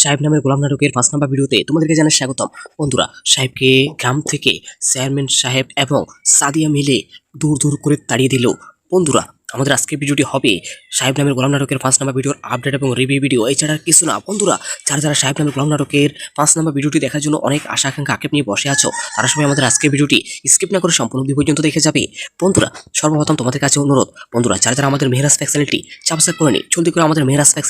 সাহেব নামের গোলাম নাটকের পাঁচ নাম্বার ভিডিওতে তোমাদেরকে জানাই স্বাগতম। বন্ধুরা, সাহেবকে গ্রাম থেকে চেয়ারম্যান সাহেব এবং সাদিয়া মিলে দূর দূর করে তাড়িয়ে দিল। বন্ধুরা আমাদের আজকের ভিডিওটি হবে সাহেব নামের গোলাম নাটকের পাঁচ নাম্বার ভিডিওর আপডেট এবং রিভিউ ভিডিও এছাড়া কিছু না। বন্ধুরা, যারা যারা সাহেব নামের গোলাম নাটকের পাঁচ নাম্বার ভিডিওটি দেখার জন্য অনেক আশা আকাঙ্ক্ষা, আক্ষেপ নিয়ে বসে আছো, তারা সবাই আমাদের আজকের ভিডিওটি স্কিপ না করে সম্পূর্ণ পর্যন্ত দেখে যাবে। বন্ধুরা, সর্বপ্রথম তোমাদের কাছে অনুরোধ, বন্ধুরা, যারা যারা আমাদের মেহরাজ ফ্যাক সাবস্ক্রাইব করে নি জলদি করে আমাদের মেহরাজ ফ্যাক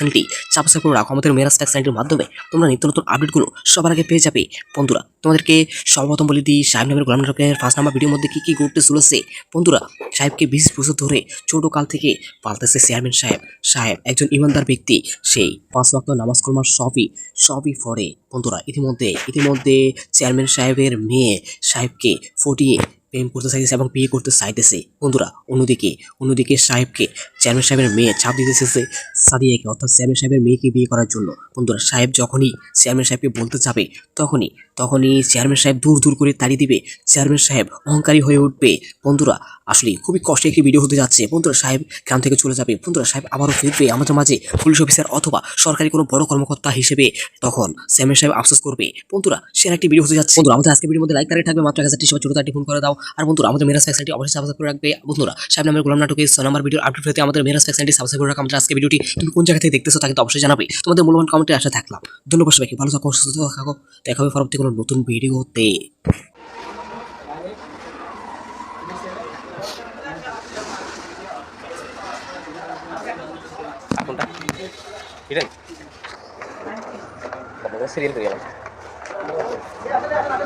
সাবস্ক্রাইব করে রাখো। আমাদের মেহরাজ ফ্যাক মাধ্যমে তোমরা নিত্য নতুন আপডেটগুলো সবার আগে পেয়ে যাবে। বন্ধুরা, তোমাদেরকে সর্বপ্রথম বলে দিই, সাহেব নামের গোলাম নাটকের ফার্স্ট নাম্বার ভিডিওর মধ্যে কী কী ঘটতে চলেছে? বন্ধুরা, সাহেবকে বিশ বছর ধরে ছোট কাল থেকে পালতেছে চেয়ারম্যান সাহেব। সাহেব একজন ইমানদার ব্যক্তি। সেই পাঁচ ওয়াক্ত নামাজ কলমার সবই সবই পড়ে। বন্ধুরা, ইতিমধ্যে ইতিমধ্যে চেয়ারম্যান সাহেবের মেয়ে সাহেবকে ফটিয়ে প্রেম করতে চাইতেছে এবং বিয়ে করতে চাইতেছে। বন্ধুরা, অন্যদিকে অন্যদিকে সাহেবকে, চেয়ারম্যান সাহেবের মেয়ে চাপ দিতেছে যে সাদিয়াকে, অর্থাৎ চেয়ারম্যান সাহেবের মেয়েকে বিয়ে করার জন্য। বন্ধুরা, সাহেব যখনই চেয়ারম্যান সাহেবকে বলতে যাবে তখনই তখনই চেয়ারম্যান সাহেব দূর দূর করে তাড়িয়ে দিবে। চেয়ারম্যান সাহেব অহংকারী হয়ে উঠবে। বন্ধুরা আসলে খুবই কষ্টে একটি ভিডিও হতে যাচ্ছে। বন্ধুরা, সাহেব গ্রাম থেকে চলে যাবে। বন্ধুরা, সাহেব আবারও ফিরবে আমাদের মাঝে পুলিশ অফিসার অথবা সরকারি কোনো বড় কর্মকর্তা হিসেবে। তখন চেয়ারম্যান সাহেব আফসোস করবে। বন্ধুরা, সেরা একটি ভিডিও হতে যাচ্ছে। বন্ধুরা, আমাদের আজকে ভিডিওর মধ্যে লাইক তারিখ থাকবে মাত্র এক হাজারটি সবাই ছোট তারটি ফোন করে দাও। আর বন্ধুরা, আমাদের মেরাজ ফ্যাক্সনটি অবশ্যই সাবস্ক্রাইব করে রাখবে। বন্ধুরা সাহেব নামের গোলাম নাটকের ছ নম্বর ভিডিও আপডেট পেতে আমাদের মেরাজ ফ্যাক্সনটি সাবস্ক্রাইব করে রাখো আমাদের আজকে ভিডিওটি তুমি কোন জায়গা থেকে দেখতেছো তো অবশ্যই জানাবে। তোমাদের মূল্যবান কমেন্টে আশা থাকলাম। ধন্যবাদ সবাইকে, ভালো থাকো, সুস্থ থাকো। দেখা হবে পরবর্তী কোনো নতুন ভিডিওতে এটাই সিরিয়াল করে গেলাম।